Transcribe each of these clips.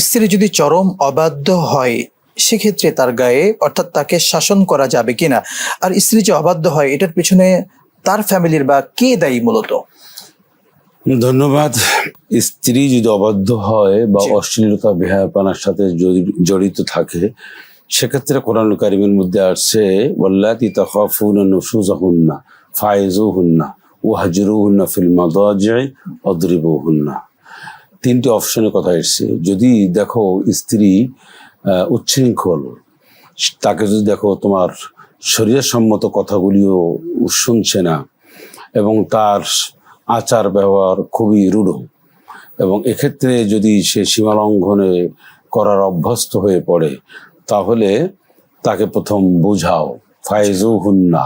স্ত্রী যদি চরম অবাধ্য হয় সেক্ষেত্রে তার গায়ে অর্থাৎ তাকে শাসন করা যাবে কিনা? আর স্ত্রী যে অবাধ্য হয় এটার পিছনে তার ফ্যামিলির বা কে দায়ী মূলত? ধন্যবাদ। স্ত্রী যদি অবাধ্য হয় বা। অশ্লীলতা বেহায়াপানার সাথে জড়িত থাকে সেক্ষেত্রে কোরআন কারিমের মধ্যে আসছে ওয়াল্লাতি তাখাফুনা নুশুজাহুন্না ফাইজুহুন্না ওয়াহজুরুহুন্না ফিল মাদাজি অদ্রিবুহুন্না। তিনটি অপশনের কথা এসছে। যদি দেখো স্ত্রী উচ্ছৃঙ্খল, তাকে যদি দেখো তোমার শরীরসম্মত কথাগুলিও শুনছে না, এবং তার আচার ব্যবহার খুবই রূঢ়, এবং এক্ষেত্রে যদি সে সীমালঙ্ঘনে করার অভ্যস্ত হয়ে পড়ে, তাহলে তাকে প্রথম বুঝাও। ফাইজু হুন্না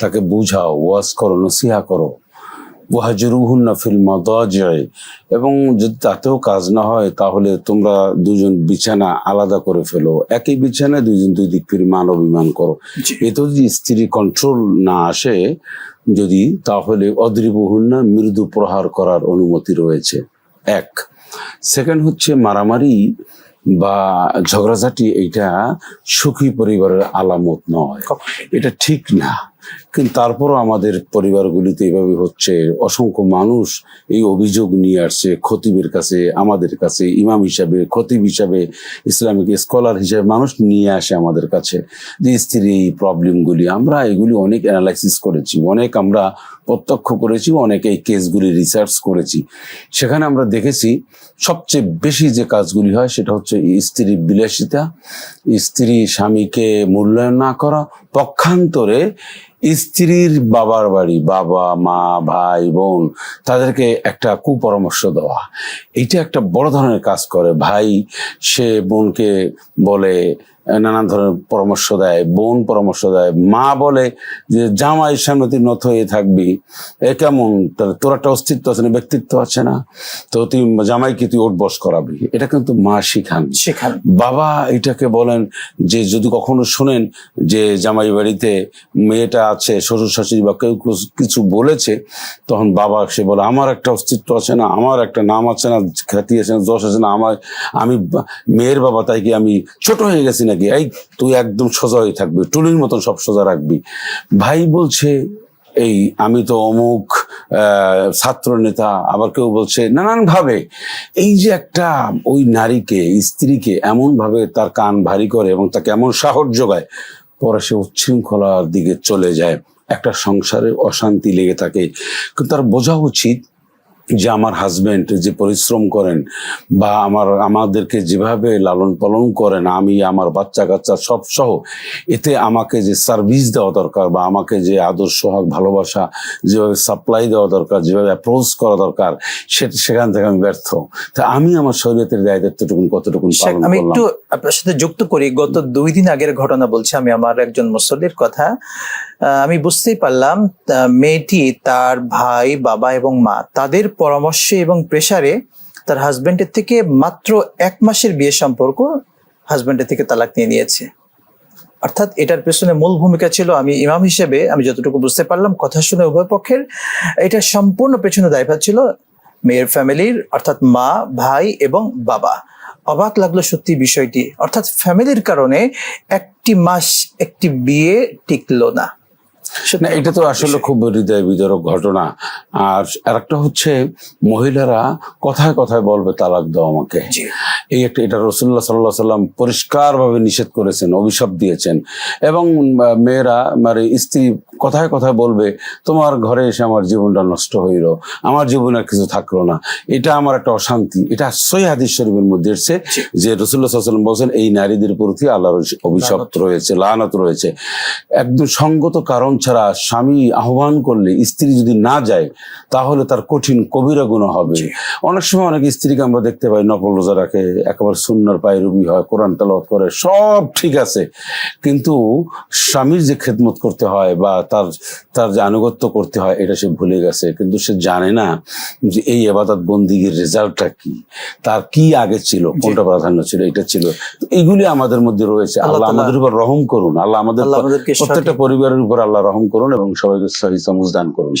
তাকে বুঝাও, ওয়াজ করো, নসিহা করো। ওয়াহাজরুহুন্না ফিল মাদাজি'i এবং যদি তাতেও কাজ না হয় তাহলে তোমরা দুজন বিছানা আলাদা করে ফেলো। একই বিছানায় দুজন দুই দিক ফিরে মান অভিমান করো। জি। এতেও যদি স্ত্রী কন্ট্রোল না আসে যদি তাহলে অদ্রিবহুন্না মৃদু প্রহার করার অনুমতি রয়েছে। এক। সেকেন্ড হচ্ছে মারামারি বা ঝগড়াঝাটি এইটা সুখী পরিবারের আলামত নয়। এটা ঠিক না। কিন্তু তারপরও আমাদের পরিবারগুলিতে এভাবে হচ্ছে অসংখ্য মানুষ এই অভিযোগ নিয়ে আসছে, খতিবের কাছে, আমাদের কাছে, ইমাম হিসাবে, খতিব হিসাবে, ইসলামিক স্কলার হিসাবে মানুষ নিয়ে আসে আমাদের কাছে যে স্ত্রীর এই প্রবলেমগুলি। আমরা এগুলি অনেক অ্যানালাইসিস করেছি, অনেক আমরা প্রত্যক্ষ করেছি, অনেক এই কেসগুলি রিসার্চ করেছি। সেখানে আমরা দেখেছি সবচেয়ে বেশি যে কাজগুলি হয় সেটা হচ্ছে স্ত্রীর বিলাসিতা, স্ত্রী স্বামীকে মূল্যায়ন না করা পক্ষান্তরে স্ত্রীর বাবার বাড়ি, বাবা, মা, ভাই, বোন, তাদেরকে একটা কুপরামর্শ দেওয়া। এটা একটা বড় ধরনের কাজ করে। ভাই, সে বোনকে বলে নানান ধরনের পরামর্শ দেয় বোন পরামর্শ দেয় মা বলে যে জামাই সামনে তুই নত হয়ে থাকবি। এ কেমন? তাহলে তোর একটা অস্তিত্ব আছে না ব্যক্তিত্ব আছে না? তো তুই জামাইকে তুই ওট বস করাবি। এটা কিন্তু মা শিখান। সেখানে বাবা এটাকে বলেন যে যদি কখনো শোনেন যে জামাই বাড়িতে মেয়েটা আছে শ্বশুর শাশুড়ি বা কেউ কিছু- বলেছে তখন বাবা সে বলে আমার একটা অস্তিত্ব আছে না আমার একটা নাম আছে না খ্যাতি আছে না যশ আছে না আমার আমি মেয়ের বাবা তাই কি আমি ছোট হয়ে গেছি নাকি এই, তুই একদম সোজা হয়ে থাকবি টুলির মতন সব সোজা রাখবি। ভাই বলছে, এই, আমি তো অমুক ছাত্র নেতা। আবার কেউ বলছে নানান ভাবে এই যে একটা ওই নারীকে, স্ত্রীকে এমন ভাবে তার কান ভারী করে এবং তাকে এমন সাহস যোগায়, পরে সে উচ্ছৃঙ্খলার দিকে চলে যায়। একটা সংসারে অশান্তি লেগে থাকে। কিন্তু তার বোঝা উচিত যে আমার হাজবেন্ড যে পরিশ্রম করেন বা আমার আমাদেরকে যেভাবে লালন পালন করেন আমি আমার বাচ্চা কাচ্চা সব সহ এতে আমাকে যে সার্ভিস দেওয়া দরকার বা আমাকে যে আদর সোহাগ ভালোবাসা যেভাবে সাপ্লাই দেওয়া দরকার যেভাবে অ্যাপ্রোচ করা দরকার সে- সেখান থেকে আমি ব্যর্থ। তা আমি আমার শরীরের দায় দায়িত্বটুকুন কতটুকুন শেখ, আমি একটু আপনার সাথে যুক্ত করি। গত দুই দিন আগের ঘটনা বলছি আমি আমার একজন মুসল্লির কথা। আমি বুঝতেই পারলাম মেয়েটি তার ভাই বাবা এবং মা তাদের পরামর্শে এবং প্রেসারে তার হাজব্যান্ডের থেকে মাত্র এক মাসের বিয়ে সম্পর্ক হাজব্যান্ডের থেকে তালাক নিয়ে নিয়েছে। অর্থাৎ এটার পেছনে মূল ভূমিকা ছিল আমি ইমাম হিসেবে আমি যতটুকু বুঝতে পারলাম, কথা শুনে উভয় পক্ষের এটা সম্পূর্ণ পেছনে দায়ভার ছিল মেয়ের ফ্যামিলির, অর্থাৎ মা, ভাই এবং বাবা। অবাক লাগল সত্যি বিষয়টি। অর্থাৎ ফ্যামিলির কারণে একটি মাস একটি বিয়ে টিকলো না। না এটা তো আসলে খুব হৃদয় বিদারক ঘটনা। আর আরেকটা হচ্ছে মহিলারা কথায় কথায় বলবে তালাক দাও আমাকে। এই একটা এটা রসুল্লাহ সাল্লাহ সাল্লাম পরিষ্কারভাবে নিষেধ করেছেন অভিশাপ দিয়েছেন। এবং মেয়েরা মানে স্ত্রী কথায় কথায় বলবে তোমার ঘরে এসে আমার জীবনটা নষ্ট হইল আমার জীবনে আর কিছু থাকল না। এটা আমার একটা অশান্তি। এটা সই হাদিস শরীফের মধ্যে এসছে যে রসুল্লাহ সাল্লাম বলছেন এই নারীদের প্রতি আল্লাহর অভিশাপ লানত। রয়েছে লানত রয়েছে। একদম সঙ্গত কারণ ছাড়া স্বামী আহ্বান করলে স্ত্রী যদি না যায় তাহলে তার কঠিন কবিরা গুণ হবে। অনেক সময় অনেক স্ত্রীকে আমরা দেখতে পাই নকল রোজা রাখে একেবারে সুন্নার পায়ে রুবি হয় কোরআন তালাওয়াত করে সব ঠিক আছে। কিন্তু স্বামীর যে খেদমত করতে হয় বা তার তার যে আনুগত্য করতে হয় এটা সে ভুলে গেছে। কিন্তু সে জানে না যে এই এবাদত বন্দিগির রেজাল্টটা কি? তার কি আগে ছিল? কোনটা প্রাধান্য ছিল? এটা ছিল। এইগুলি আমাদের মধ্যে রয়েছে। আল্লাহ আমাদের উপর রহম করুন। আল্লাহ আমাদের প্রত্যেকটা পরিবারের উপর আল্লাহ রহম করুন এবং সবাইকে সহি সমুজ দান করুন।